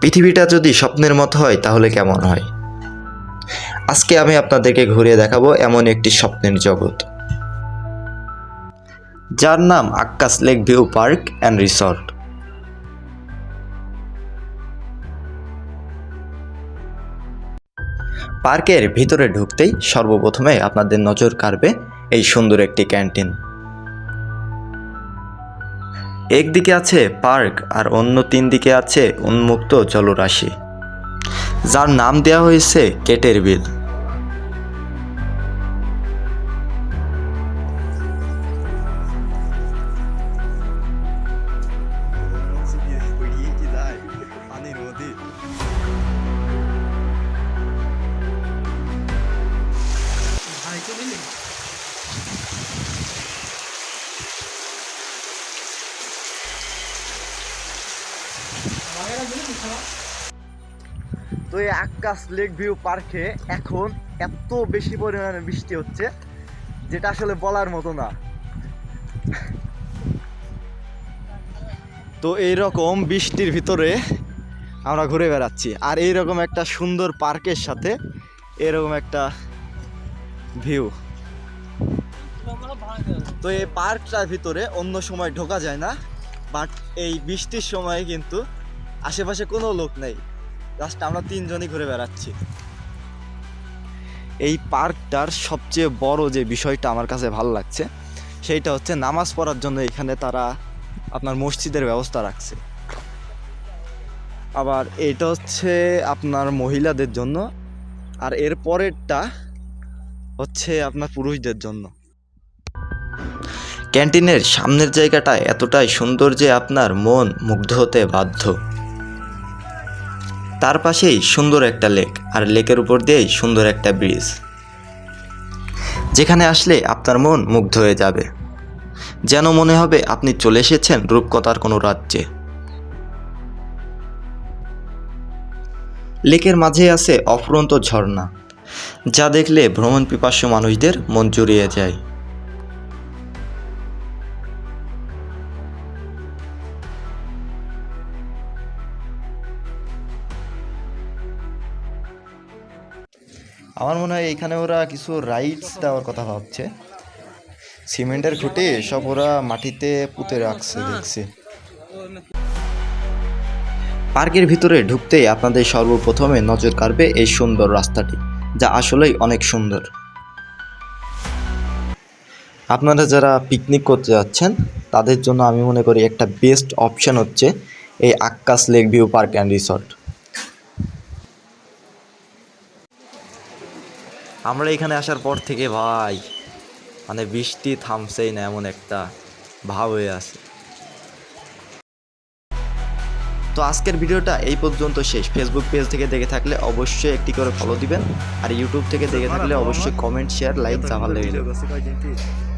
পৃথিবীটা যদি স্বপ্নের মতো হয়, তাহলে কেমন হয়? আজকে আমি আপনাদেরকে ঘুরিয়ে দেখাবো এমন একটি স্বপ্নের জগৎ। যার নাম Akkas lake view park and resort. পার্কের ভিতরে ঢুকতেই সর্বপ্রথমে আপনাদের নজর কাড়বে এই সুন্দর একটি ক্যান্টিন। একদিকে আছে পার্ক আর অন্য তিন দিকে আছে উন্মুক্ত জলরাশি, যার নাম দেওয়া হয়েছে কেটের বিল। তো এই আকাশ লেক ভিউ পার্কে এখন এত বেশি পরিমাণে বৃষ্টি হচ্ছে, যেটা আসলে বলার মতো না। তো এই রকম বৃষ্টির ভিতরে আমরা ঘুরে বেড়াচ্ছি। আর এই রকম একটা সুন্দর পার্কের সাথে এরকম একটা ভিউ। তো এই পার্কটার ভিতরে অন্য সময় ঢোকা যায় না, বাট এই বৃষ্টির সময় কিন্তু আশেপাশে কোনো লোক নেই। জাস্ট আমরা তিনজনই ঘুরে বেড়াচ্ছি। এই পার্কটার সবচেয়ে বড় যে বিষয়টা আমার কাছে ভালো লাগছে, সেইটা হচ্ছে নামাজ পড়ার জন্য এখানে তারা আপনার মসজিদের ব্যবস্থা রাখছে। আবার এটা হচ্ছে আপনার মহিলাদের জন্য, আর এর পরেরটা হচ্ছে আপনার পুরুষদের জন্য। ক্যান্টিনের সামনের জায়গাটা এতটাই সুন্দর যে আপনার মন মুগ্ধ হতে বাধ্য। তার পাশেই সুন্দর একটা লেক আর লেকের উপর দিয়েই সুন্দর একটা ব্রিজ। যেখানে আসলে আপনার মন মুগ্ধ হয়ে যাবে। যেন মনে হবে আপনি চলে এসেছেন রূপকথার কোনো রাজ্যে। লেকের মাঝে আছে অফুরন্ত ঝর্ণা, যা দেখলে ভ্রমণ পিপাসু মানুষদের মন জুড়িয়ে যায়। আমার মনে হয় এখানে ওরা কিছু রাইডস দেওয়ার কথা ভাবছে। সিমেন্টের খুঁটি সব ওরা মাটিতে পুঁতে রাখছে দেখছি। পার্কের ভিতরে ঢুকতেই আপনাদের সর্বপ্রথমে নজর কাড়বে এই সুন্দর রাস্তাটি যা আসলেই অনেক সুন্দর। আপনারা যারা পিকনিক করতে যাচ্ছেন তাদের জন্য আমি মনে করি একটা বেস্ট অপশান হচ্ছে এই Akkas lake view park and resort আমরা এখানে আসার পর থেকে ভাই মানে বৃষ্টি থামছেই না এমন একটা ভাব হয়ে আছে। তো আজকের ভিডিওটা এই পর্যন্ত শেষ। ফেসবুক পেজ থেকে দেখে থাকলে অবশ্যই একটি করে ফলো দিবেন। আর ইউটিউব থেকে দেখে থাকলে অবশ্যই কমেন্ট শেয়ার লাইক লেগে যাবে